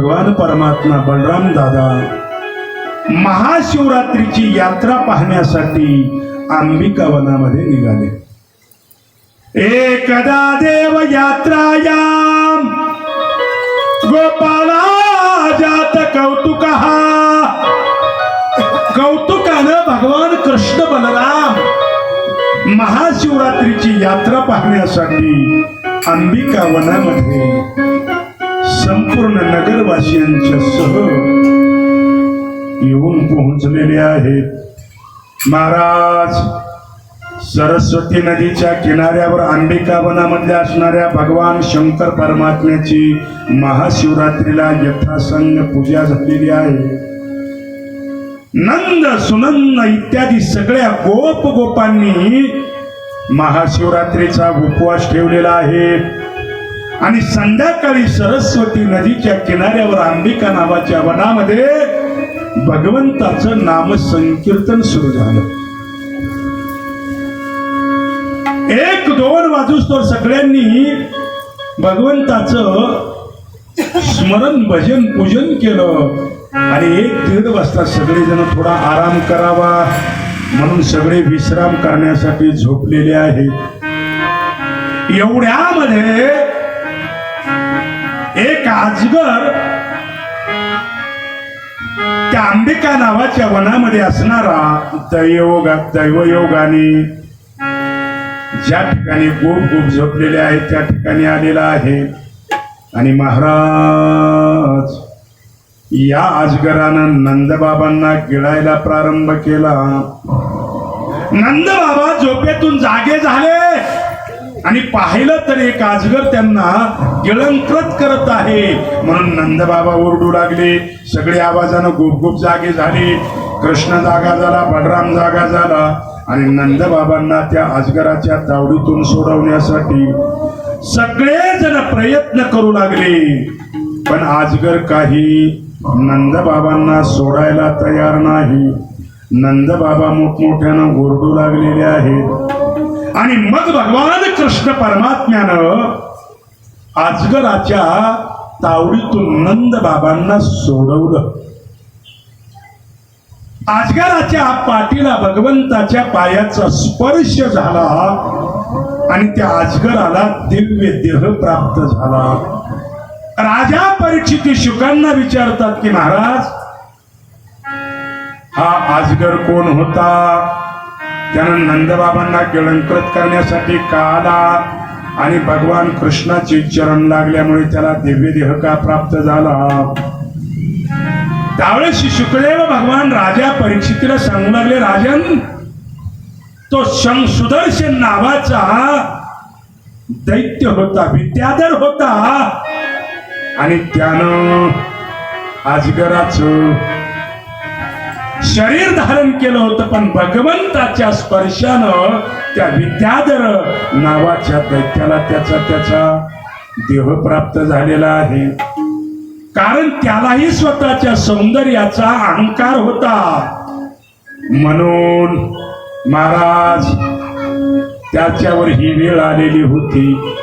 भगवान परमात्मा बलराम दादा महाशिवरात्रीची यात्रा पाहण्यासाठी अंबिकावनामध्ये निघाले. एकदा देव यात्राया गोपाला जात कौतुक कौतुकानं भगवान कृष्ण बलराम महाशिवरात्रीची यात्रा पाहण्यासाठी अंबिका वनामध्ये संपूर्ण नगरवासियांच्या सह येऊन पोहोचलेले आहेत. महाराज सरस्वती नदीच्या किनाऱ्यावर अंबिका वनामध्ये असणाऱ्या भगवान शंकर परमात्म्याची महाशिवरात्रीला यथासंग पूजा झालेली आहे. नंद सुनंद इत्यादी सगळ्या गोप गोपांनी महाशिवरात्रीचा उपवास ठेवलेला आहे. आणि संध्याकाळी सरस्वती नदीच्या किनाऱ्यावर अंबिका नावाच्या वनामध्ये भगवंताचं नाम संकीर्तन सुरू झालं. एक दोन वाजूस तर सगळ्यांनी भगवंताचं स्मरण भजन पूजन केलं. आणि एक दीड वाजता सगळेजण थोडा आराम करावा म्हणून सगळे विश्राम करण्यासाठी झोपलेले आहेत. एवढ्यामध्ये आजगर त्या आंबिका नावाच्या वनामध्ये असणारा दैवगा दैवयोगाने ज्या ठिकाणी गोप गोप झोपलेले आहेत त्या ठिकाणी आलेला आहे. आणि महाराज या अजगरानं नंदबाबांना गिळायला प्रारंभ केला. नंदबाबा झोपेतून जागे झाले. आणि पाहिलं तर एक त्यांना गिळंकृत करत आहे. म्हणून नंदबाबा ओरडू लागले. सगळे आवाजानं गुपगुप जागे झाले. कृष्ण जागा झाला बलराम जागा झाला. आणि नंदबाबांना त्या अजगराच्या तावडीतून सोडवण्यासाठी सगळेजण प्रयत्न करू लागले. पण आजगर काही नंदबाबांना सोडायला तयार नाही. नंदबाबा मोठमोठ्यानं ओरडू लागलेले आहेत. आणि मग भगवान कृष्ण परमात्म्यानं आजगराच्या तावडीतून नंद बाबांना सोडवलं. आजगराच्या पाठीला भगवंताच्या पायाचा स्पर्श झाला आणि त्या आजगराला दिव्य देह प्राप्त झाला. राजा परीक्षिती शुकांना विचारतात की महाराज हा आजगर कोण होता? त्यानं नंदबाबांना गिळंकृत करण्यासाठी का आला आणि भगवान कृष्णाचे चरण लागल्यामुळे त्याला दिव्य देह का प्राप्त झाला? त्यावेळेस शुकदेव भगवान राजा परीक्षितीला सांगू लागले राजन तो शं सुदर्शन नावाचा दैत्य होता विद्याधर होता. आणि त्यानं अजगराचं शरीर धारण केलं होतं पण भगवंताच्या स्पर्शानं त्या विद्याधर नावाच्या दैत्याला त्याचा त्याचा देह प्राप्त झालेला आहे. कारण त्यालाही स्वतःच्या सौंदर्याचा अहंकार होता. म्हणून महाराज त्याच्यावर ही वेळ आलेली होती.